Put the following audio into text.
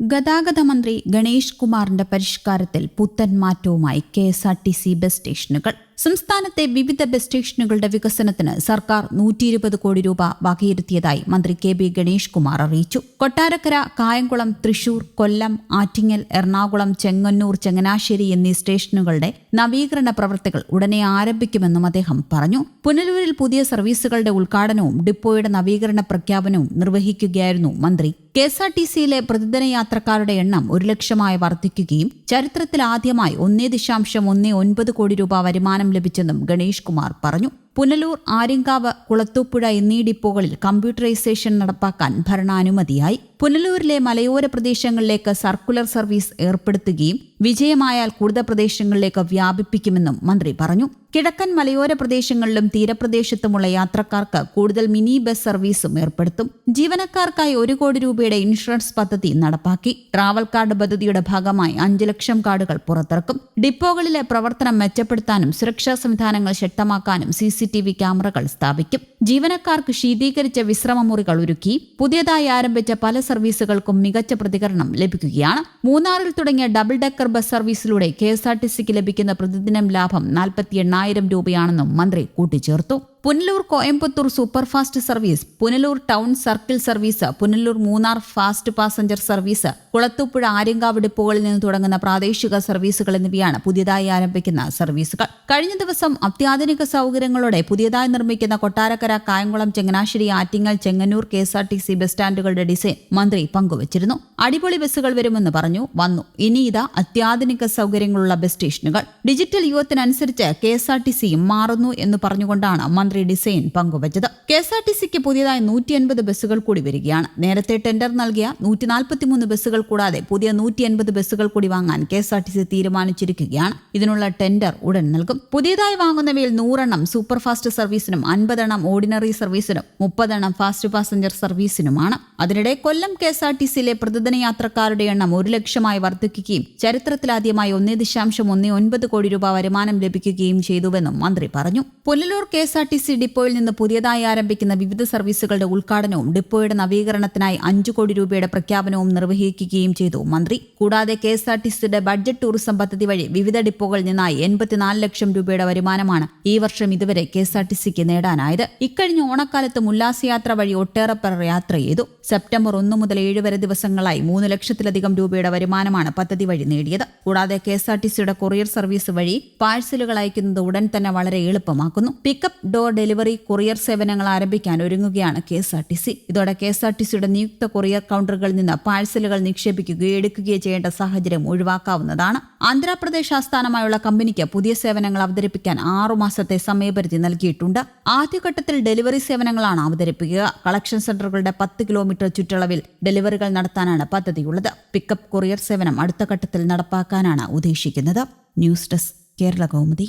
ഗതാഗത മന്ത്രി ഗണേഷ് കുമാറിന്റെ പരിഷ്കാരത്തിൽ പുത്തൻ മാറ്റവുമായി K S R T C bus സ്റ്റേഷനുകൾ. സംസ്ഥാനത്തെ വിവിധ ബസ് സ്റ്റേഷനുകളുടെ വികസനത്തിന് സർക്കാർ നൂറ്റി ഇരുപത് കോടി രൂപ വകയിരുത്തിയതായി മന്ത്രി കെ ബി ഗണേഷ് കുമാർ അറിയിച്ചു. കൊട്ടാരക്കര കായംകുളം തൃശൂർ കൊല്ലം ആറ്റിങ്ങൽ എറണാകുളം ചെങ്ങന്നൂർ ചങ്ങനാശ്ശേരി എന്നീ സ്റ്റേഷനുകളുടെ നവീകരണ പ്രവൃത്തികൾ ഉടനെ ആരംഭിക്കുമെന്നും അദ്ദേഹം പറഞ്ഞു. പുനലൂരിൽ പുതിയ സർവീസുകളുടെ ഉദ്ഘാടനവും ഡിപ്പോയുടെ നവീകരണ പ്രഖ്യാപനവും നിർവഹിക്കുകയായിരുന്നു മന്ത്രി. കെ എസ് ആർ ടി സിയിലെ പ്രതിദിന യാത്രക്കാരുടെ എണ്ണം ഒരു ലക്ഷമായി വർദ്ധിക്കുകയും ചരിത്രത്തിൽ ആദ്യമായി ഒന്നേ ദശാംശം ഒന്നേ ഒൻപത് കോടി രൂപ വരുമാനം ലഭിച്ചെന്നും ഗണേഷ് കുമാർ പറഞ്ഞു. പുനലൂർ ആര്യങ്കാവ് കുളത്തൂപ്പുഴ എന്നീ ഡിപ്പോകളിൽ കമ്പ്യൂട്ടറൈസേഷൻ നടപ്പാക്കാൻ ഭരണാനുമതിയായി. പുനലൂരിലെ മലയോര പ്രദേശങ്ങളിലേക്ക് സർക്കുലർ സർവീസ് ഏർപ്പെടുത്തുകയും വിജയമായാൽ കൂടുതൽ പ്രദേശങ്ങളിലേക്ക് വ്യാപിപ്പിക്കുമെന്നും മന്ത്രി പറഞ്ഞു. കിഴക്കൻ മലയോര പ്രദേശങ്ങളിലും തീരപ്രദേശത്തുമുള്ള യാത്രക്കാർക്ക് കൂടുതൽ മിനി ബസ് സർവീസും ഏർപ്പെടുത്തും. ജീവനക്കാർക്കായി ഒരു കോടി രൂപയുടെ ഇൻഷുറൻസ് പദ്ധതി നടപ്പാക്കി. ട്രാവൽ കാർഡ് പദ്ധതിയുടെ ഭാഗമായി അഞ്ച് ലക്ഷം കാർഡുകൾ പുറത്തിറക്കും. ഡിപ്പോകളിലെ പ്രവർത്തനം മെച്ചപ്പെടുത്താനും സുരക്ഷാ സംവിധാനങ്ങൾ ശക്തമാക്കാനും സി സി ടി വി ക്യാമറകൾ സ്ഥാപിക്കും. ജീവനക്കാർക്ക് ശീതീകരിച്ച വിശ്രമമുറികൾ ഒരുക്കി. പുതിയതായി ആരംഭിച്ച പല സർവീസുകൾക്കും മികച്ച പ്രതികരണം ലഭിക്കുകയാണ്. മൂന്നാറിൽ തുടങ്ങിയ ഡബിൾ ഡെക്കർ ബസ് സർവീസിലൂടെ കെ എസ് ആർ ടി സിക്ക് ലഭിക്കുന്ന പ്രതിദിനം ലാഭം നാൽപ്പത്തി എണ്ണായിരം രൂപയാണെന്നും മന്ത്രി കൂട്ടിച്ചേർത്തു. Punalur Coimbatore superfast service Punalur town circle service Punalur Munnar fast passenger service Kulathupuzha Aryankavu ഡിപ്പോകളിൽ നിന്ന് തുടങ്ങുന്ന പ്രാദേശിക സർവീസുകൾ എന്നിവയാണ് പുതിയതായി ആരംഭിക്കുന്ന സർവീസുകൾ. കഴിഞ്ഞ ദിവസം അത്യാധുനിക സൗകര്യങ്ങളോടെ പുതിയതായി നിർമ്മിക്കുന്ന Kottarakkara Kayamkulam Changanassery Attingal Chengannur K S R T C bus സ്റ്റാൻഡുകളുടെ design മന്ത്രി പങ്കുവച്ചിരുന്നു. അടിപൊളി ബസ്സുകൾ വരുമെന്ന് പറഞ്ഞു. വന്നു. ഇനി ഇതാ അത്യാധുനിക സൗകര്യങ്ങളുള്ള ബസ് സ്റ്റേഷനുകൾ. ഡിജിറ്റൽ യുഗത്തിനനുസരിച്ച് കെ എസ് ആർ ടി സിയും മാറുന്നു എന്ന് പറഞ്ഞുകൊണ്ടാണ് മന്ത്രി ഡിസൈൻ പങ്കുവച്ചത്. കെ എസ് ആർ ടി സിക്ക് പുതിയതായി നൂറ്റി അൻപത് ബസ്സുകൾ കൂടി വരികയാണ്. നേരത്തെ ടെൻഡർ നൽകിയ നൂറ്റി നാൽപ്പത്തിമൂന്ന് ബസ്സുകൾ കൂടാതെ പുതിയ നൂറ്റി അൻപത് ബസ്സുകൾ കൂടി വാങ്ങാൻ K S R T C തീരുമാനിച്ചിരിക്കുകയാണ്. ഇതിനുള്ള ടെൻഡർ ഉടൻ നൽകും. പുതിയതായി വാങ്ങുന്നവയിൽ നൂറെണ്ണം സൂപ്പർഫാസ്റ്റ് സർവീസിനും അൻപതെണ്ണം ഓർഡിനറി സർവീസിനും മുപ്പതെണ്ണം ഫാസ്റ്റ് പാസഞ്ചർ സർവീസിനുമാണ്. അതിനിടെ Kollam K S R T സിയിലെ പ്രതിദിന യാത്രക്കാരുടെ എണ്ണം ഒരു ലക്ഷമായി വർദ്ധിക്കുകയും ചരിത്രത്തിലാദ്യമായി ഒന്നേ ദശാംശം ഒന്നേ ഒൻപത് കോടി രൂപ വരുമാനം ലഭിക്കുകയും ചെയ്തുവെന്നും മന്ത്രി പറഞ്ഞു. Punalur K S R T C ഡിപ്പോയിൽ നിന്ന് പുതിയതായി ആരംഭിക്കുന്ന വിവിധ സർവീസുകളുടെ ഉദ്ഘാടനവും ഡിപ്പോയുടെ നവീകരണത്തിനായി അഞ്ചു കോടി രൂപയുടെ പ്രഖ്യാപനവും നിർവഹിക്കുകയും ചെയ്തു. മന്ത്രി കൂടാതെ കെ എസ് ആർ ടി സിയുടെ ബഡ്ജറ്റ് ടൂറിസം പദ്ധതി വഴി വിവിധ ഡിപ്പോകളിൽ നിന്നായി എൺപത്തിനാല് ലക്ഷം രൂപയുടെ വരുമാനമാണ് ഈ വർഷം ഇതുവരെ കെ എസ് ആർ ടി സിക്ക് നേടാനായത്. ഇക്കഴിഞ്ഞ ഓണക്കാലത്ത് ഉല്ലാസയാത്ര വഴി ഒട്ടേറെ പേർ യാത്ര ചെയ്തു. സെപ്റ്റംബർ ഒന്ന് മുതൽ ഏഴ് വരെ ദിവസങ്ങളായി മൂന്ന് ലക്ഷത്തിലധികം രൂപയുടെ വരുമാനമാണ് പദ്ധതി വഴി നേടിയത്. കൂടാതെ കെ എസ് ആർ ടി സിയുടെ കൊറിയർ സർവീസ് വഴി പാഴ്സലുകൾ അയക്കുന്നത് ഉടൻ തന്നെ വളരെ എളുപ്പമാക്കുന്നു. പിക്കപ്പ് ഡോർ ഡെലിവറി കൊറിയർ സേവനങ്ങൾ ആരംഭിക്കാൻ ഒരുങ്ങുകയാണ് K S R T C. ഇതോടെ കെ എസ് ആർ ടി സിയുടെ നിയുക്ത കൊറിയർ കൗണ്ടറുകളിൽ നിന്ന് പാഴ്സലുകൾ നിക്ഷേപിക്കുകയോ എടുക്കുകയോ ചെയ്യേണ്ട സാഹചര്യം ഒഴിവാക്കാവുന്നതാണ്. ആന്ധ്രാപ്രദേശ് ആസ്ഥാനമായുള്ള കമ്പനിക്ക് പുതിയ സേവനങ്ങൾ അവതരിപ്പിക്കാൻ ആറുമാസത്തെ സമയപരിധി നൽകിയിട്ടുണ്ട്. ആദ്യഘട്ടത്തിൽ ഡെലിവറി സേവനങ്ങളാണ് അവതരിപ്പിക്കുക. കളക്ഷൻ സെന്ററുകളുടെ പത്ത് കിലോമീറ്റർ ചുറ്റളവിൽ ഡെലിവറികൾ നടത്താനാണ് പദ്ധതിയുള്ളത്. പിക്കപ്പ് കൊറിയർ സേവനം അടുത്ത ഘട്ടത്തിൽ നടപ്പാക്കാനാണ് ഉദ്ദേശിക്കുന്നത്. News desk Kerala Kaumudi.